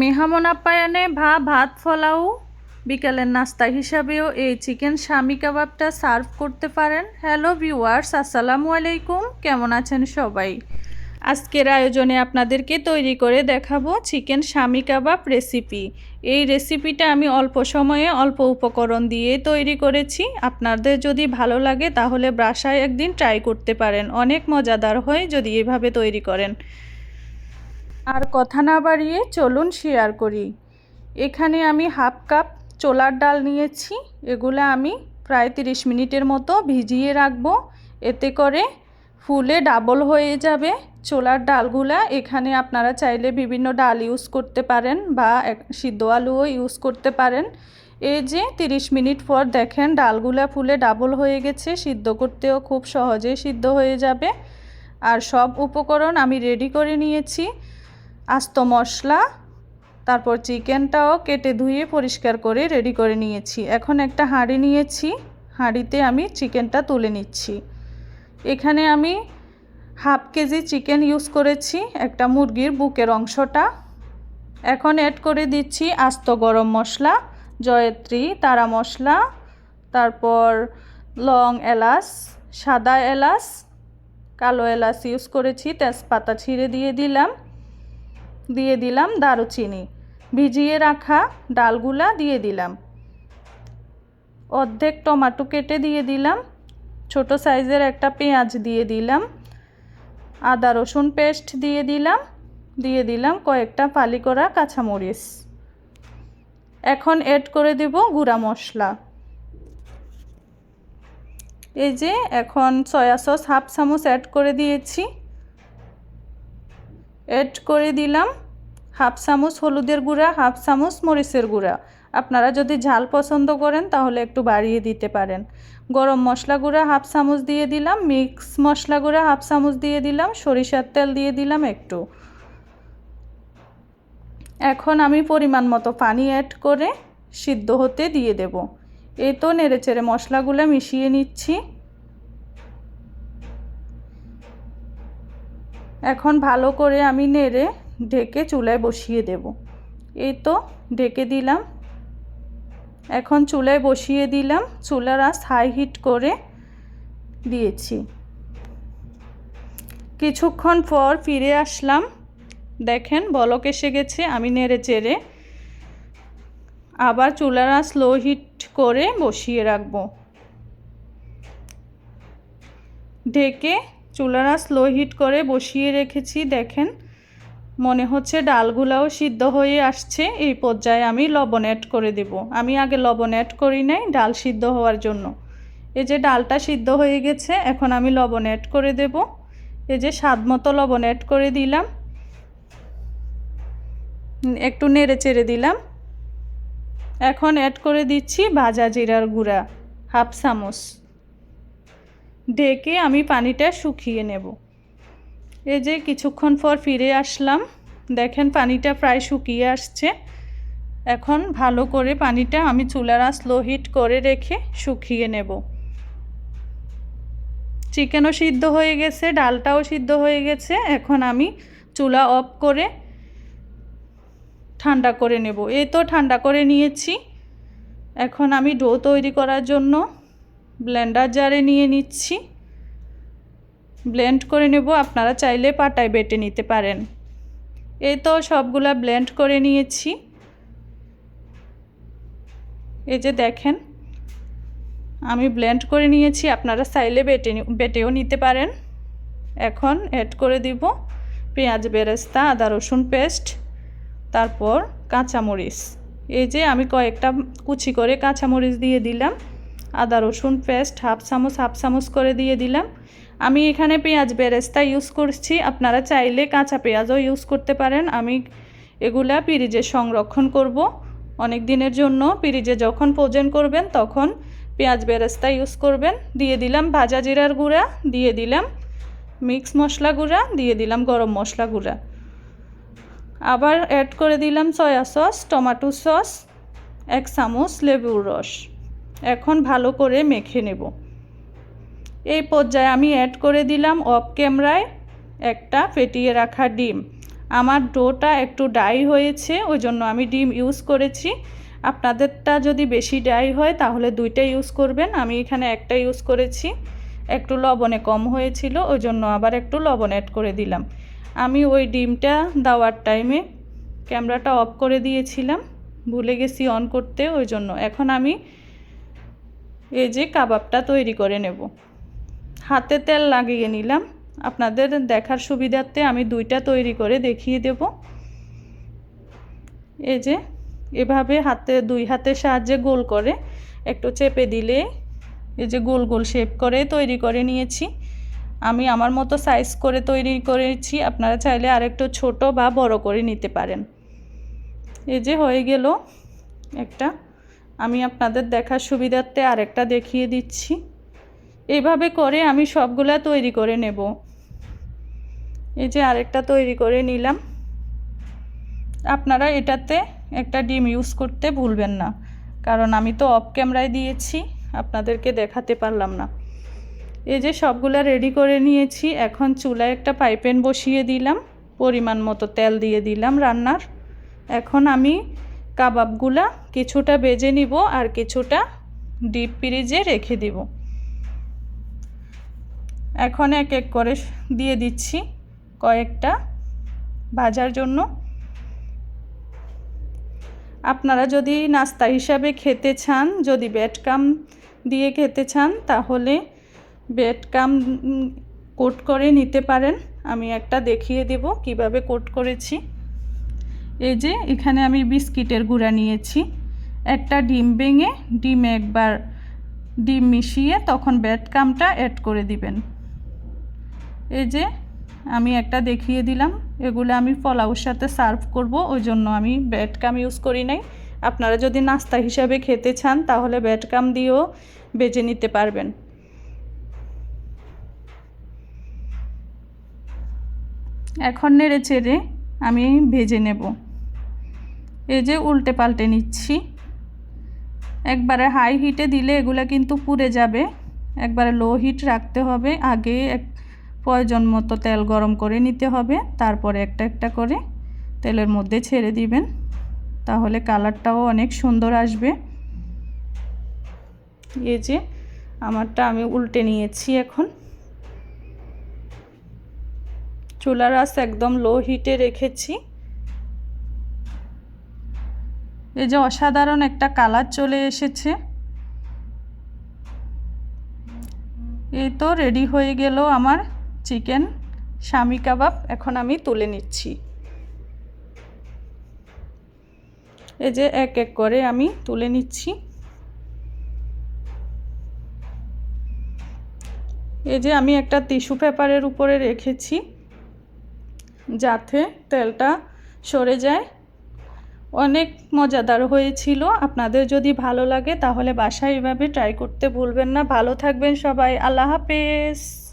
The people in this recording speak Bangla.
মেহমান আপ্যায়নে ভা ভাত ফলাও। বিকালের নাস্তা হিসাবেও এই চিকেন স্বামী কাবাবটা সার্ভ করতে পারেন। হ্যালো ভিউয়ার্স, আসসালামু আলাইকুম। কেমন আছেন সবাই? আজকের আয়োজনে আপনাদেরকে তৈরি করে দেখাবো চিকেন স্বামী কাবাব রেসিপি। এই রেসিপিটা আমি অল্প সময়ে অল্প উপকরণ দিয়ে তৈরি করেছি। আপনাদের যদি ভালো লাগে তাহলে বাসায় একদিন ট্রাই করতে পারেন। অনেক মজাদার হয় যদি এভাবে তৈরি করেন। আর কথা না বাড়িয়ে চলুন শেয়ার করি। এখানে আমি হাফ কাপ চোলার ডাল নিয়েছি, এগুলো আমি প্রায় তিরিশ মিনিটের মতো ভিজিয়ে রাখব। এতে করে ফুলে ডাবল হয়ে যাবে। চোলার ডালগুলা এখানে আপনারা চাইলে বিভিন্ন ডাল ইউজ করতে পারেন বা সিদ্ধ আলুও ইউজ করতে পারেন। এই যে তিরিশ মিনিট পর দেখেন ডালগুলা ফুলে ডাবল হয়ে গেছে, সিদ্ধ করতেও খুব সহজেই সিদ্ধ হয়ে যাবে। আর সব উপকরণ আমি রেডি করে নিয়েছি। আস্ত মশলা, তারপর চিকেনটাও কেটে ধুয়ে পরিষ্কার করে রেডি করে নিয়েছি। এখন একটা হাঁড়ি নিয়েছি, হাঁড়িতে আমি চিকেনটা তুলে নিচ্ছি। এখানে আমি হাফ কেজি চিকেন ইউজ করেছি, একটা মুরগির বুকের অংশটা। এখন অ্যাড করে দিচ্ছি আস্ত গরম মশলা, জয়ত্রী, তারা মশলা, তারপর লং এলাচ, সাদা এলাচ, কালো এলাচ ইউজ করেছি, তেজপাতা ছিঁড়ে দিয়ে দিলাম। দিয়ে দিলাম দারুচিনি। ভিজিয়ে রাখা ডালগুলা দিয়ে দিলাম। অর্ধেক টমাটো কেটে দিয়ে দিলাম। ছোট সাইজের একটা পেঁয়াজ দিয়ে দিলাম। আদা রসুন পেস্ট দিয়ে দিলাম। দিয়ে দিলাম কয়েকটা ফালি করা কাঁচামরিচ। এখন অ্যাড করে দেব গুঁড়া মশলা। এই যে এখন সয়া সস হাফ চামচ অ্যাড করে দিয়েছি। অ্যাড করে দিলাম হাফ চামচ হলুদের গুঁড়া, হাফ চামচ মরিচের গুঁড়া। আপনারা যদি ঝাল পছন্দ করেন তাহলে একটু বাড়িয়ে দিতে পারেন। গরম মশলা গুঁড়া হাফ চামচ দিয়ে দিলাম, মিক্স মশলা গুঁড়া হাফ চামচ দিয়ে দিলাম, সরিষার তেল দিয়ে দিলাম একটু। এখন আমি পরিমাণ মতো পানি অ্যাড করে সিদ্ধ হতে দিয়ে দেব। এই তো নেড়েচেড়ে মশলাগুলো মিশিয়ে নিচ্ছি। এখন ভালো করে আমি নেড়ে ঢেকে চুলায় বসিয়ে দেব। এই তো ঢেকে দিলাম। এখন চুলায় বসিয়ে দিলাম। চুলার আঁচ হাই হিট করে দিয়েছি। কিছুক্ষণ পর ফিরে আসলাম। দেখেন বলক এসে গেছে, আমি নেড়ে চেড়ে আবার চুলার আঁচ লো হিট করে বসিয়ে রাখব। ঢেকে চুলার স্লো হিট করে বসিয়ে রেখেছি, দেখেন। মনে হচ্ছে ডালগুলাও সিদ্ধ হয়ে আসছে, এই পর্যায়ে আমি লবণ অ্যাড করে দেব। আমি আগে লবণ অ্যাড করি নাই, ডাল সিদ্ধ হওয়ার জন্য। এই যে ডালটা সিদ্ধ হয়ে গেছে, এখন আমি লবণ অ্যাড করে দেব। এই যে স্বাদ মতো লবণ অ্যাড করে দিলাম। একটু নেড়ে চেড়ে দিলাম। এখন অ্যাড করে দিচ্ছি ভাজা জিরার গুঁড়া, হাফ চামচ। ঢেকে আমি পানিটা শুকিয়ে নেব। এই যে কিছুক্ষণ পর ফিরে আসলাম। দেখেন পানিটা প্রায় শুকিয়ে আসছে। এখন ভালো করে পানিটা আমি চুলার স্লো হিট করে রেখে শুকিয়ে নেব। চিকেনও সিদ্ধ হয়ে গেছে, ডালটাও সিদ্ধ হয়ে গেছে। এখন আমি চুলা অফ করে ঠান্ডা করে নেব। এই তো ঠান্ডা করে নিয়েছি। এখন আমি ডো তৈরি করার জন্য ব্লেন্ডার জারে নিয়ে নিচ্ছি। ব্লেন্ড করে নেব, আপনারা চাইলে পাটায় বেটে নিতে পারেন। এই তো সবগুলা ব্লেন্ড করে নিয়েছি। এই যে দেখেন, আমি ব্লেন্ড করে নিয়েছি, আপনারা চাইলে বেটে বেটেও নিতে পারেন। এখন অ্যাড করে দিব পেঁয়াজ, বেরেস্তা, আদা, রসুন পেস্ট তারপর কাঁচামরিচ। এই যে আমি কয়েকটা কুচি করে কাঁচামরিচ দিয়ে দিলাম। আদা, রসুন পেস্ট, হাফ চামচ হাফ চামচ করে দিয়ে দিলাম। আমি এখানে পেঁয়াজ বেরেস্তা ইউজ করছি। আপনারা চাইলে কাঁচা পেঁয়াজও ইউজ করতে পারেন। আমি এগুলা পিরিজে সংরক্ষণ করব। অনেক দিনের জন্য পিরিজে যখন ভোজন করবেন, তখন পেঁয়াজ বেরেস্তা ইউজ করবেন। দিয়ে দিলাম ভাজা জিরার গুঁড়া, দিয়ে দিলাম মিক্স মশলা গুঁড়া, দিয়ে দিলাম গরম মশলা গুঁড়া। আবার অ্যাড করে দিলাম সয়া সস টমেটো সস এক চামচ লেবুর রস। এখন ভালো করে মেখে নেব। এই পর্যায়ে আমি অ্যাড করে দিলাম অফ ক্যামেরায় একটা ফেটিয়ে রাখা ডিম। আমার ডোটা একটু ডাই হয়েছে ওই জন্য আমি ডিম ইউজ করেছি। আপনাদেরটা যদি বেশি ডাই হয়, তাহলে দুইটা ইউজ করবেন। আমি এখানে একটা ইউজ করেছি, একটু লবণে কম হয়েছিল ওই জন্য আবার একটু লবণ অ্যাড করে দিলাম। আমি ওই ডিমটা দেওয়ার টাইমে ক্যামেরাটা অফ করে দিয়েছিলাম। ভুলে গেছি অন করতে ওই জন্য এখন আমি এই যে কাবাবটা তৈরি করে নেব। হাতে তেল লাগিয়ে নিলাম। আপনাদের দেখার সুবিধার্থে আমি দুইটা তৈরি করে দেখিয়ে দেব। এই যে, এভাবে হাতে, দুই হাতের সাহায্যে গোল করে একটু চেপে দিলে এই যে গোল গোল শেপ করে তৈরি করে নিয়েছি। আমি আমার মতো সাইজ করে তৈরি করেছি, আপনারা চাইলে আরেকটু ছোট বা বড় করে নিতে পারেন। এই যে হয়ে গেল একটা আমি আপনাদের দেখার সুবিধার্থে আরেকটা দেখিয়ে দিচ্ছি। এইভাবে করে আমি সবগুলা তৈরি করে নেব। এই যে আরেকটা তৈরি করে নিলাম। আপনারা এটাতে একটা ডিম ইউজ করতে ভুলবেন না, কারণ আমি তো অফ ক্যামেরায় দিয়েছি, আপনাদেরকে দেখাতে পারলাম না। এই যে সবগুলা রেডি করে নিয়েছি, এখন চুলায় একটা পাইপেন বসিয়ে দিলাম, পরিমাণ মতো তেল দিয়ে দিলাম রান্নার। এখন আমি কাবাবগুলা কিছুটা বেজে নিব আর কিছুটা ডিপ ফ্রিজে রেখে দিব। এখন এক এক করে দিয়ে দিচ্ছি কয়েকটা ভাজার জন্য। আপনারা যদি নাস্তা হিসাবে খেতে চান, যদি বেডকাম দিয়ে খেতে চান, তাহলে বেডকাম কোট করে নিতে পারেন। আমি একটা দেখিয়ে দেব কীভাবে কোট করেছি। এই যে এখানে আমি বিস্কিটের গুঁড়া নিয়েছি। একটা ডিম ভেঙে ডিমে একবার ডিম মিশিয়ে তখন ব্যাটকামটা অ্যাড করে দিবেন। এই যে আমি একটা দেখিয়ে দিলাম। এগুলো আমি পোলাওর সাথে সার্ভ করব, ওই জন্য আমি ব্যাটকাম ইউজ করি নাই। আপনারা যদি নাস্তা হিসাবে খেতে চান, তাহলে ব্যাটকাম দিয়েও বেজে নিতে পারবেন। এখন নেড়ে চেড়ে আমি ভেজে নেব। এই যে উল্টে পাল্টে নিচ্ছি। একবারে হাই হিটে দিলে এগুলো কিন্তু পুড়ে যাবে। একবারে লো হিট রাখতে হবে। আগে এক প্রয়োজন মতো তেল গরম করে নিতে হবে। তারপরে একটা একটা করে তেলের মধ্যে ছেড়ে দিবেন। তাহলে কালারটাও অনেক সুন্দর আসবে। এই যে আমারটা আমি উল্টে নিয়েছি এখন। চুলার আঁচ একদম লো হিটে রেখেছি। এই যে অসাধারণ একটা কালার চলে এসেছে। এই তো রেডি হয়ে গেল আমার চিকেন স্বামী কাবাব। এখন আমি তুলে নিচ্ছি। এই যে এক এক করে আমি তুলে নিচ্ছি। এই যে আমি একটা টিস্যু পেপারের উপরে রেখেছি। যাতে তেলটা সরে যায়। অনেক মজাদার হয়েছিল। আপনাদের যদি ভালো লাগে তাহলে বাসায় এভাবে ট্রাই করতে ভুলবেন না। ভালো থাকবেন সবাই। আল্লাহ হাফেজ।